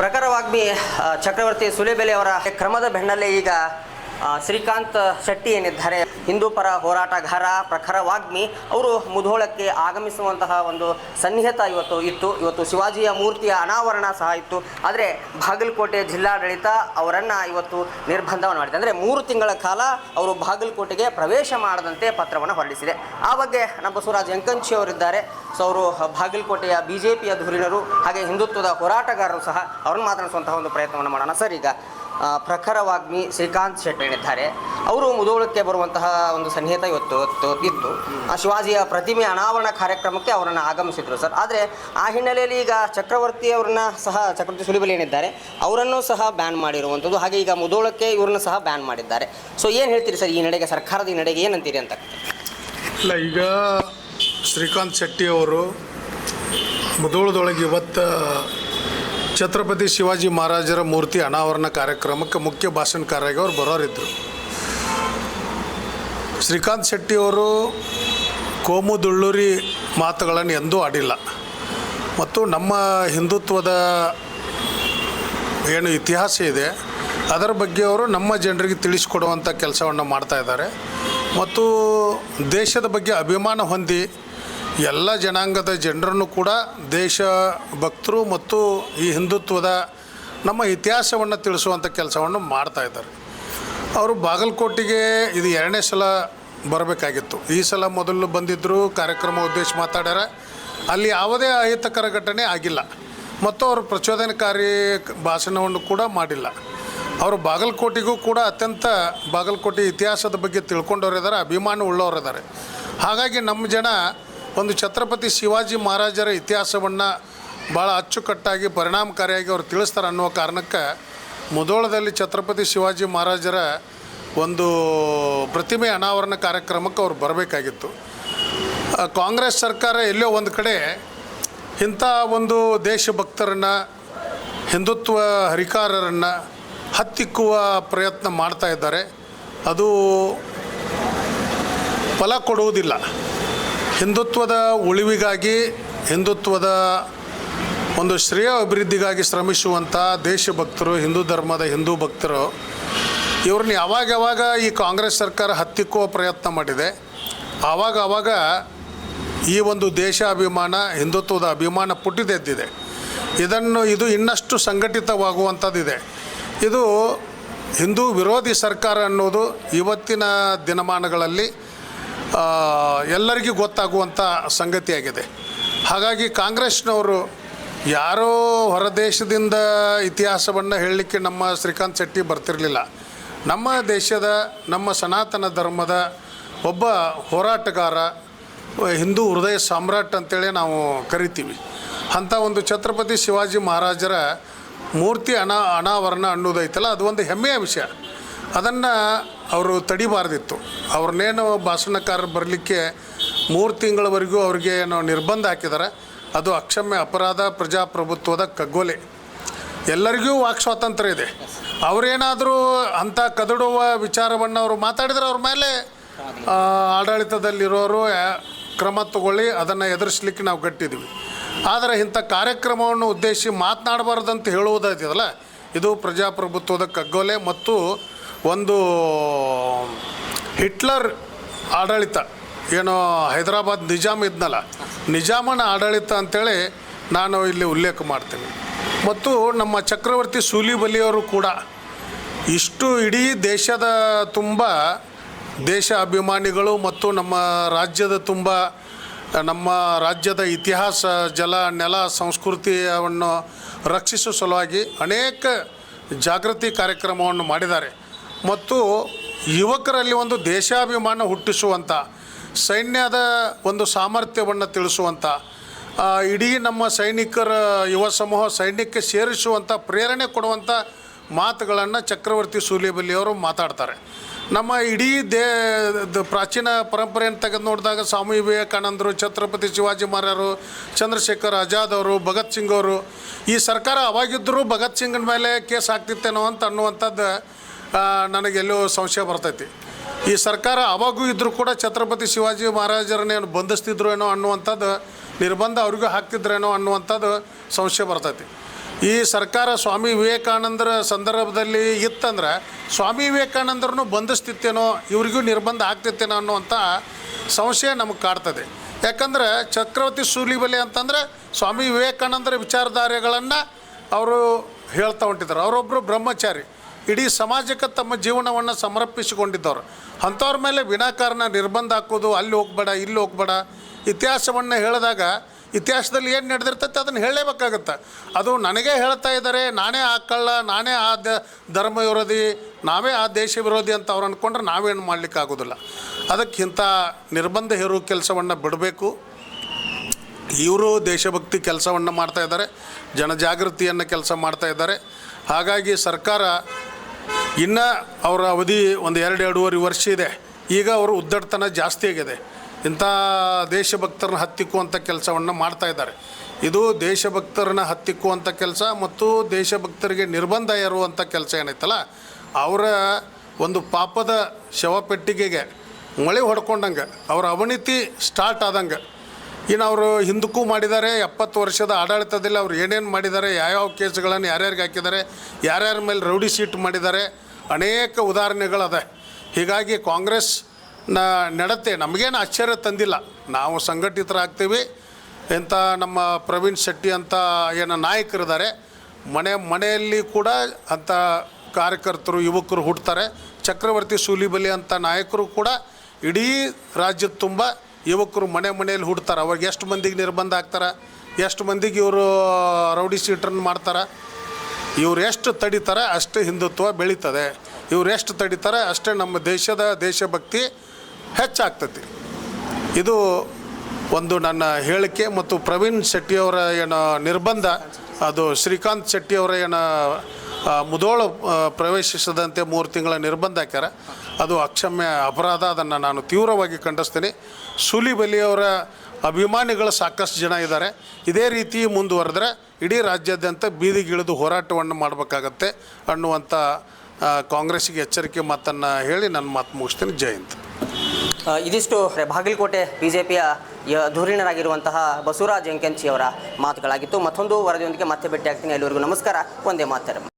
ಪ್ರಖರವಾಗ್ಮಿ ಚಕ್ರವರ್ತಿ ಸುಲೇಬೆಲೆ ಅವರ ಕ್ರಮದ ಬೆನ್ನಲ್ಲೇ ಈಗ ಶ್ರೀಕಾಂತ್ ಶೆಟ್ಟಿ ಏನಿದ್ದಾರೆ, ಹಿಂದೂ ಪರ ಹೋರಾಟಗಾರ ಪ್ರಖರ ವಾಗ್ಮಿ, ಅವರು ಮುಧೋಳಕ್ಕೆ ಆಗಮಿಸುವಂತಹ ಒಂದು ಸನ್ನಿಹಿತ ಇವತ್ತು ಇತ್ತು. ಇವತ್ತು ಶಿವಾಜಿಯ ಮೂರ್ತಿಯ ಅನಾವರಣ ಸಹ ಇತ್ತು. ಆದರೆ ಬಾಗಲಕೋಟೆ ಜಿಲ್ಲಾಡಳಿತ ಅವರನ್ನು ಇವತ್ತು ನಿರ್ಬಂಧವನ್ನು ಮಾಡಿದೆ. ಅಂದರೆ ಮೂರು ತಿಂಗಳ ಕಾಲ ಅವರು ಬಾಗಲಕೋಟೆಗೆ ಪ್ರವೇಶ ಮಾಡದಂತೆ ಪತ್ರವನ್ನು ಹೊರಡಿಸಿದೆ. ಆ ಬಗ್ಗೆ ನಮ್ಮ ಬಸವರಾಜ್ ಎಂಕಂಚಿ ಅವರಿದ್ದಾರೆ. ಸೊ ಅವರು ಬಾಗಲಕೋಟೆಯ ಬಿ ಜೆ ಪಿಯ ಧುರೀಣರು, ಹಾಗೆ ಹಿಂದುತ್ವದ ಹೋರಾಟಗಾರರು ಸಹ, ಅವ್ರನ್ನ ಮಾತನಾಡಿಸುವಂತಹ ಒಂದು ಪ್ರಯತ್ನವನ್ನು ಮಾಡೋಣ. ಸರ್, ಈಗ ಪ್ರಖರ ವಾಗ್ಮಿ ಶ್ರೀಕಾಂತ್ ಶೆಟ್ಟಿ ಏನಿದ್ದಾರೆ ಅವರು ಮುಧೋಳಕ್ಕೆ ಬರುವಂತಹ ಒಂದು ಸನ್ನಿಹಿತ ಇವತ್ತು ಇತ್ತು- ಆ, ಶಿವಾಜಿಯ ಪ್ರತಿಮೆ ಅನಾವರಣ ಕಾರ್ಯಕ್ರಮಕ್ಕೆ ಅವರನ್ನು ಆಗಮಿಸಿದ್ರು ಸರ್. ಆದರೆ ಆ ಹಿನ್ನೆಲೆಯಲ್ಲಿ ಈಗ ಚಕ್ರವರ್ತಿ ಅವರನ್ನ ಸಹ ಚಕ್ರವರ್ತಿ ಸುಲಿಬಲಿ ಏನಿದ್ದಾರೆ, ಅವರನ್ನು ಸಹ ಬ್ಯಾನ್ ಮಾಡಿರುವಂಥದ್ದು. ಹಾಗೆ ಈಗ ಮುಧೋಳಕ್ಕೆ ಇವ್ರನ್ನ ಸಹ ಬ್ಯಾನ್ ಮಾಡಿದ್ದಾರೆ. ಸೊ ಏನು ಹೇಳ್ತೀರಿ ಸರ್ ಈ ನಡೆಗೆ, ಸರ್ಕಾರದ ಈ ನಡೆಗೆ ಏನಂತೀರಿ ಅಂತ? ಇಲ್ಲ, ಈಗ ಶ್ರೀಕಾಂತ್ ಶೆಟ್ಟಿ ಅವರು ಮುಧೋಳದೊಳಗೆ ಇವತ್ತು ಛತ್ರಪತಿ ಶಿವಾಜಿ ಮಹಾರಾಜರ ಮೂರ್ತಿ ಅನಾವರಣ ಕಾರ್ಯಕ್ರಮಕ್ಕೆ ಮುಖ್ಯ ಭಾಷಣಕಾರಾಗಿ ಅವರು ಬರೋರಿದ್ದರು ಶ್ರೀಕಾಂತ್ ಶೆಟ್ಟಿ ಅವರು ದುಳ್ಳೂರಿ ಮಾತುಗಳನ್ನು ಎಂದೂ ಆಡಿಲ್ಲ. ಮತ್ತು ನಮ್ಮ ಹಿಂದುತ್ವದ ಏನು ಇತಿಹಾಸ ಇದೆ, ಅದರ ಬಗ್ಗೆ ಅವರು ನಮ್ಮ ಜನರಿಗೆ ತಿಳಿಸಿಕೊಡುವಂಥ ಕೆಲಸವನ್ನು ಮಾಡ್ತಾ ಇದ್ದಾರೆ. ಮತ್ತು ದೇಶದ ಬಗ್ಗೆ ಅಭಿಮಾನ ಹೊಂದಿ ಎಲ್ಲ ಜನಾಂಗದ ಜನರನ್ನು ಕೂಡ ದೇಶ ಭಕ್ತರು ಮತ್ತು ಈ ಹಿಂದುತ್ವದ ನಮ್ಮ ಇತಿಹಾಸವನ್ನು ತಿಳಿಸುವಂಥ ಕೆಲಸವನ್ನು ಮಾಡ್ತಾ ಇದ್ದಾರೆ. ಅವರು ಬಾಗಲಕೋಟೆಗೆ ಇದು ಎರಡನೇ ಸಲ ಬರಬೇಕಾಗಿತ್ತು. ಈ ಸಲ ಮೊದಲು ಬಂದಿದ್ದರು ಕಾರ್ಯಕ್ರಮ ಉದ್ದೇಶ ಮಾತಾಡ್ಯಾರ. ಅಲ್ಲಿ ಯಾವುದೇ ಅಹಿತಕರ ಘಟನೆ ಆಗಿಲ್ಲ. ಮತ್ತು ಅವರು ಪ್ರಚೋದನಕಾರಿ ಭಾಷಣವನ್ನು ಕೂಡ ಮಾಡಿಲ್ಲ. ಅವರು ಬಾಗಲಕೋಟೆಗೂ ಕೂಡ ಅತ್ಯಂತ ಬಾಗಲಕೋಟೆ ಇತಿಹಾಸದ ಬಗ್ಗೆ ತಿಳ್ಕೊಂಡವ್ರಿದ್ದಾರೆ, ಅಭಿಮಾನ ಉಳ್ಳವರಿದ್ದಾರೆ. ಹಾಗಾಗಿ ನಮ್ಮ ಜನ ಒಂದು ಛತ್ರಪತಿ ಶಿವಾಜಿ ಮಹಾರಾಜರ ಇತಿಹಾಸವನ್ನು ಭಾಳ ಅಚ್ಚುಕಟ್ಟಾಗಿ, ಪರಿಣಾಮಕಾರಿಯಾಗಿ ಅವ್ರು ತಿಳಿಸ್ತಾರೆ ಅನ್ನುವ ಕಾರಣಕ್ಕೆ ಮುಧೋಳದಲ್ಲಿ ಛತ್ರಪತಿ ಶಿವಾಜಿ ಮಹಾರಾಜರ ಒಂದು ಪ್ರತಿಮೆ ಅನಾವರಣ ಕಾರ್ಯಕ್ರಮಕ್ಕೆ ಅವ್ರು ಬರಬೇಕಾಗಿತ್ತು. ಕಾಂಗ್ರೆಸ್ ಸರ್ಕಾರ ಎಲ್ಲೋ ಒಂದು ಕಡೆ ಇಂಥ ಒಂದು ದೇಶಭಕ್ತರನ್ನು, ಹಿಂದುತ್ವ ಹರಿಕಾರರನ್ನು ಹತ್ತಿಕ್ಕುವ ಪ್ರಯತ್ನ ಮಾಡ್ತಾ ಇದ್ದಾರೆ. ಅದು ಫಲ ಕೊಡುವುದಿಲ್ಲ. ಹಿಂದುತ್ವದ ಉಳಿವಿಗಾಗಿ, ಹಿಂದುತ್ವದ ಒಂದು ಶ್ರೇಯ ಅಭಿವೃದ್ಧಿಗಾಗಿ ಶ್ರಮಿಸುವಂಥ ದೇಶಭಕ್ತರು, ಹಿಂದೂ ಧರ್ಮದ ಹಿಂದೂ ಭಕ್ತರು, ಇವ್ರನ್ನ ಯಾವಾಗ ಯಾವಾಗ ಈ ಕಾಂಗ್ರೆಸ್ ಸರ್ಕಾರ ಹತ್ತಿಕ್ಕುವ ಪ್ರಯತ್ನ ಮಾಡಿದೆ, ಆವಾಗ ಆವಾಗ ಈ ಒಂದು ದೇಶಾಭಿಮಾನ ಹಿಂದುತ್ವದ ಅಭಿಮಾನ ಪುಟಿದೆದ್ದಿದೆ. ಇದನ್ನು ಇದು ಇನ್ನಷ್ಟು ಸಂಘಟಿತವಾಗುವಂಥದ್ದಿದೆ. ಇದು ಹಿಂದೂ ವಿರೋಧಿ ಸರ್ಕಾರ ಅನ್ನೋದು ಇವತ್ತಿನ ದಿನಮಾನಗಳಲ್ಲಿ ಎಲ್ಲರಿಗೂ ಗೊತ್ತಾಗುವಂಥ ಸಂಗತಿಯಾಗಿದೆ. ಹಾಗಾಗಿ ಕಾಂಗ್ರೆಸ್ನವರು ಯಾರೋ ಹೊರದೇಶದಿಂದ ಇತಿಹಾಸವನ್ನು ಹೇಳಲಿಕ್ಕೆ ನಮ್ಮ ಶ್ರೀಕಾಂತ್ ಶೆಟ್ಟಿ ಬರ್ತಿರಲಿಲ್ಲ. ನಮ್ಮ ದೇಶದ, ನಮ್ಮ ಸನಾತನ ಧರ್ಮದ ಒಬ್ಬ ಹೋರಾಟಗಾರ, ಹಿಂದೂ ಹೃದಯ ಸಾಮ್ರಾಟ್ ಅಂತೇಳಿ ನಾವು ಕರಿತೀವಿ. ಅಂಥ ಒಂದು ಛತ್ರಪತಿ ಶಿವಾಜಿ ಮಹಾರಾಜರ ಮೂರ್ತಿ ಅನಾ, ಅನಾವರಣ ಅನ್ನೋದೈತಲ್ಲ, ಅದು ಒಂದು ಹೆಮ್ಮೆಯ ವಿಷಯ. ಅದನ್ನು ಅವರು ತಡಿಬಾರ್ದಿತ್ತು. ಅವ್ರನ್ನೇನು ಭಾಷಣಕಾರರು ಬರಲಿಕ್ಕೆ ಮೂರು ತಿಂಗಳವರೆಗೂ ಅವ್ರಿಗೆ ಏನು ನಿರ್ಬಂಧ ಹಾಕಿದ್ದಾರೆ ಅದು ಅಕ್ಷಮ್ಯ ಅಪರಾಧ ಪ್ರಜಾಪ್ರಭುತ್ವದ ಕಗ್ಗೊಲೆ. ಎಲ್ಲರಿಗೂ ವಾಕ್ ಸ್ವಾತಂತ್ರ್ಯ ಇದೆ. ಅವರೇನಾದರೂ ಅಂಥ ಕದಡುವ ವಿಚಾರವನ್ನು ಅವರು ಮಾತಾಡಿದರೆ ಅವ್ರ ಮೇಲೆ ಆಡಳಿತದಲ್ಲಿರೋರು ಕ್ರಮ ತಗೊಳ್ಳಿ, ಅದನ್ನು ಎದುರಿಸ್ಲಿಕ್ಕೆ ನಾವು ಗಟ್ಟಿದ್ದೀವಿ ಆದರೆ ಇಂಥ ಕಾರ್ಯಕ್ರಮವನ್ನು ಉದ್ದೇಶಿಸಿ ಮಾತನಾಡಬಾರ್ದಂತ ಹೇಳುವುದಾಗಿದೆಯಲ್ಲ ಇದು ಪ್ರಜಾಪ್ರಭುತ್ವದ ಕಗ್ಗೊಲೆ ಮತ್ತು ಒಂದು ಹಿಟ್ಲರ್ ಆಡಳಿತ, ಏನು ಹೈದರಾಬಾದ್ ನಿಜಾಮ್ ಇದ್ನಲ್ಲ, ನಿಜಾಮನ ಆಡಳಿತ ಅಂತೇಳಿ ನಾನು ಇಲ್ಲಿ ಉಲ್ಲೇಖ ಮಾಡ್ತೀನಿ. ಮತ್ತು ನಮ್ಮ ಚಕ್ರವರ್ತಿ ಸೂಲಿಬಲಿಯವರು ಕೂಡ ಇಷ್ಟು ಇಡೀ ದೇಶದ ತುಂಬ ದೇಶ ಅಭಿಮಾನಿಗಳು ಮತ್ತು ನಮ್ಮ ರಾಜ್ಯದ ತುಂಬ, ನಮ್ಮ ರಾಜ್ಯದ ಇತಿಹಾಸ, ಜಲ, ನೆಲ, ಸಂಸ್ಕೃತಿಯನ್ನು ರಕ್ಷಿಸುವ ಸಲುವಾಗಿ ಅನೇಕ ಜಾಗೃತಿ ಕಾರ್ಯಕ್ರಮವನ್ನು ಮಾಡಿದ್ದಾರೆ. ಮತ್ತು ಯುವಕರಲ್ಲಿ ಒಂದು ದೇಶಾಭಿಮಾನ ಹುಟ್ಟಿಸುವಂಥ ಸೈನ್ಯದ ಒಂದು ಸಾಮರ್ಥ್ಯವನ್ನು ತಿಳಿಸುವಂಥ ಇಡೀ ನಮ್ಮ ಸೈನಿಕರ ಯುವ ಸಮೂಹ ಸೈನ್ಯಕ್ಕೆ ಸೇರಿಸುವಂಥ ಪ್ರೇರಣೆ ಕೊಡುವಂಥ ಮಾತುಗಳನ್ನು ಚಕ್ರವರ್ತಿ ಸೂಲಿಬೆಲ್ಲಿಯವರು ಮಾತಾಡ್ತಾರೆ. ನಮ್ಮ ಇಡೀ ದೇ ಪ್ರಾಚೀನ ಪರಂಪರೆಯನ್ನು ತೆಗೆದು ನೋಡಿದಾಗ ಸ್ವಾಮಿ ವಿವೇಕಾನಂದರು, ಛತ್ರಪತಿ ಶಿವಾಜಿ ಮಹಾರಾಜರು ಚಂದ್ರಶೇಖರ್ ಆಜಾದ್ ಅವರು, ಭಗತ್ ಸಿಂಗ್ ಅವರು, ಈ ಸರ್ಕಾರ ಅವಾಗಿದ್ದರೂ ಭಗತ್ ಸಿಂಗ್ನ ಮೇಲೆ ಕೇಸ್ ಆಗ್ತಿತ್ತೇನೋ ಅಂತ ಅನ್ನುವಂಥದ್ದು ನನಗೆಲ್ಲೋ ಸಂಶಯ ಬರ್ತೈತಿ. ಈ ಸರ್ಕಾರ ಅವಾಗೂ ಇದ್ದರೂ ಕೂಡ ಛತ್ರಪತಿ ಶಿವಾಜಿ ಮಹಾರಾಜರನ್ನೇನು ಬಂಧಿಸ್ತಿದ್ರು ಏನೋ ಅನ್ನುವಂಥದ್ದು, ನಿರ್ಬಂಧ ಅವ್ರಿಗೂ ಹಾಕ್ತಿದ್ರೇನೋ ಅನ್ನುವಂಥದ್ದು ಸಂಶಯ ಬರ್ತೈತಿ. ಈ ಸರ್ಕಾರ ಸ್ವಾಮಿ ವಿವೇಕಾನಂದರ ಸಂದರ್ಭದಲ್ಲಿ ಇತ್ತಂದ್ರೆ, ಸ್ವಾಮಿ ವಿವೇಕಾನಂದರನ್ನು ಬಂಧಿಸ್ತಿತ್ತೇನೋ, ಇವ್ರಿಗೂ ನಿರ್ಬಂಧ ಆಗ್ತಿತ್ತೇನೋ ಅನ್ನುವಂಥ ಸಂಶಯ ನಮಗೆ ಕಾಡ್ತದೆ. ಯಾಕಂದ್ರೆ ಚಕ್ರವರ್ತಿ ಸೂಲಿಬಲೆ ಅಂತಂದ್ರೆ ಸ್ವಾಮಿ ವಿವೇಕಾನಂದರ ವಿಚಾರಧಾರೆಗಳನ್ನು ಅವರು ಹೇಳ್ತಾ ಹೊಂಟಿದ್ದಾರೆ ಅವರೊಬ್ಬರು ಬ್ರಹ್ಮಚಾರಿ. ಇಡೀ ಸಮಾಜಕ್ಕೆ ತಮ್ಮ ಜೀವನವನ್ನು ಸಮರ್ಪಿಸಿಕೊಂಡಿದ್ದವ್ರು. ಅಂಥವ್ರ ಮೇಲೆ ವಿನಾಕಾರಣ ನಿರ್ಬಂಧ ಹಾಕೋದು, ಅಲ್ಲಿ ಹೋಗ್ಬೇಡ, ಇಲ್ಲಿ ಹೋಗ್ಬೇಡ, ಇತಿಹಾಸವನ್ನು ಹೇಳಿದಾಗ ಇತಿಹಾಸದಲ್ಲಿ ಏನು ನಡೆದಿರ್ತೈತೆ ಅದನ್ನು ಹೇಳಲೇಬೇಕಾಗತ್ತೆ. ಅದು ನನಗೇ ಹೇಳ್ತಾ ಇದ್ದಾರೆ, ನಾನೇ ಆ ನಾನೇ ಆ ದ, ಧರ್ಮ ವಿರೋಧಿ, ನಾವೇ ಆ ದೇಶ ವಿರೋಧಿ ಅಂತ ಅವ್ರು ಅಂದ್ಕೊಂಡ್ರೆ ನಾವೇನು ಮಾಡಲಿಕ್ಕಾಗೋದಿಲ್ಲ. ಅದಕ್ಕಿಂತ ನಿರ್ಬಂಧ ಹೇರೋ ಕೆಲಸವನ್ನು ಬಿಡಬೇಕು. ಇವರು ದೇಶಭಕ್ತಿ ಕೆಲಸವನ್ನು ಮಾಡ್ತಾ ಇದ್ದಾರೆ, ಜನಜಾಗೃತಿಯನ್ನು ಕೆಲಸ ಮಾಡ್ತಾ ಇದ್ದಾರೆ. ಹಾಗಾಗಿ ಸರ್ಕಾರ ಇನ್ನು ಅವರ ಅವಧಿ ಒಂದು ಎರಡು ಎರಡೂವರೆ ವರ್ಷ ಇದೆ. ಈಗ ಅವರು ಉದ್ದಟತನ ಜಾಸ್ತಿ ಆಗಿದೆ. ಇಂಥ ದೇಶಭಕ್ತರನ್ನ ಹತ್ತಿಕ್ಕುವಂಥ ಕೆಲಸವನ್ನು ಮಾಡ್ತಾ ಇದ್ದಾರೆ. ಇದು ದೇಶಭಕ್ತರನ್ನ ಹತ್ತಿಕ್ಕುವಂಥ ಕೆಲಸ ಮತ್ತು ದೇಶಭಕ್ತರಿಗೆ ನಿರ್ಬಂಧ ಇರುವಂಥ ಕೆಲಸ ಏನೈತಲ್ಲ, ಅವರ ಒಂದು ಪಾಪದ ಶವಪೆಟ್ಟಿಗೆಗೆ ಮಳೆ ಹೊಡ್ಕೊಂಡಂಗೆ, ಅವರ ಅವನತಿ ಸ್ಟಾರ್ಟ್ ಆದಂಗೆ ಇನ್ನು ಅವರು ಹಿಂದಕ್ಕೂ ಮಾಡಿದ್ದಾರೆ, ಎಪ್ಪತ್ತು ವರ್ಷದ ಆಡಳಿತದಲ್ಲಿ ಅವ್ರು ಏನೇನು ಮಾಡಿದ್ದಾರೆ, ಯಾವ್ಯಾವ ಕೇಸ್ಗಳನ್ನು ಯಾರ್ಯಾರಿಗೆ ಹಾಕಿದ್ದಾರೆ, ಯಾರ್ಯಾರ ಮೇಲೆ ರೌಡಿ ಶೀಟ್ ಮಾಡಿದ್ದಾರೆ, ಅನೇಕ ಉದಾಹರಣೆಗಳದೆ. ಹೀಗಾಗಿ ಕಾಂಗ್ರೆಸ್ನ ನಡತೆ ನಮಗೇನು ಆಶ್ಚರ್ಯ ತಂದಿಲ್ಲ. ನಾವು ಸಂಘಟಿತರಾಗ್ತೀವಿ ಇಂಥ ನಮ್ಮ ಪ್ರವೀಣ್ ಶೆಟ್ಟಿ ಅಂತ ಏನು ನಾಯಕರಿದ್ದಾರೆ, ಮನೆ, ಮನೆಯಲ್ಲಿ ಕೂಡ ಅಂಥ ಕಾರ್ಯಕರ್ತರು, ಯುವಕರು ಹುಡ್ತಾರೆ ಚಕ್ರವರ್ತಿ ಸೂಲಿಬಲಿ ಅಂತ ನಾಯಕರು ಕೂಡ ಇಡೀ ರಾಜ್ಯದ ತುಂಬ ಯುವಕರು ಮನೆ ಮನೆಯಲ್ಲಿ ಹುಡ್ತಾರೆ. ಅವಾಗ ಎಷ್ಟು ಮಂದಿಗೆ ನಿರ್ಬಂಧ ಆಗ್ತಾರೆ ಎಷ್ಟು ಮಂದಿಗೆ ಇವರು ರೌಡಿ ಸೀಟ್ರನ್ನು ಮಾಡ್ತಾರೆ? ಇವ್ರು ಎಷ್ಟು ತಡಿತಾರೆ ಅಷ್ಟು ಹಿಂದುತ್ವ ಬೆಳೀತದೆ. ಇವ್ರು ಎಷ್ಟು ತಡಿತಾರೆ ಅಷ್ಟೇ ನಮ್ಮ ದೇಶದ ದೇಶಭಕ್ತಿ ಹೆಚ್ಚಾಗ್ತತಿ. ಇದು ಒಂದು ನನ್ನ ಹೇಳಿಕೆ ಮತ್ತು ಪ್ರವೀಣ್ ಶೆಟ್ಟಿಯವರ ಏನು ನಿರ್ಬಂಧ. ಅದು ಶ್ರೀಕಾಂತ್ ಶೆಟ್ಟಿಯವರ ಏನು ಆ, ಮುಧೋಳ ಪ್ರವೇಶಿಸದಂತೆ ಮೂರು ತಿಂಗಳ ನಿರ್ಬಂಧ ಹಾಕ್ಯಾರ. ಅದು ಅಕ್ಷಮ್ಯ ಅಪರಾಧ. ಅದನ್ನು ನಾನು ತೀವ್ರವಾಗಿ ಖಂಡಿಸ್ತೀನಿ. ಸೂಲಿಬಲಿಯವರ ಅಭಿಮಾನಿಗಳು ಸಾಕಷ್ಟು ಜನ ಇದ್ದಾರೆ. ಇದೇ ರೀತಿ ಮುಂದುವರೆದ್ರೆ ಇಡೀ ರಾಜ್ಯಾದ್ಯಂತ ಬೀದಿಗಿಳಿದು ಹೋರಾಟವನ್ನು ಮಾಡಬೇಕಾಗತ್ತೆ ಅನ್ನುವಂಥ ಕಾಂಗ್ರೆಸ್ಸಿಗೆ ಎಚ್ಚರಿಕೆ ಮಾತನ್ನು ಹೇಳಿ ನನ್ನ ಮಾತು ಮುಗಿಸ್ತೀನಿ. ಜಯಂತ್ ಇದಿಷ್ಟು ಬಾಗಲಕೋಟೆ ಪಿಯ ಧುರೀಣರಾಗಿರುವಂತಹ ಬಸವರಾಜ್ ಎಂಕೆಂಚಿ ಅವರ ಮಾತುಗಳಾಗಿತ್ತು. ಮತ್ತೊಂದು ವರದಿಯೊಂದಿಗೆ ಮತ್ತೆ ಭೇಟಿಯಾಗ್ತೀನಿ. ಎಲ್ಲರಿಗೂ ನಮಸ್ಕಾರ. ಒಂದೇ ಮಾತರಂ.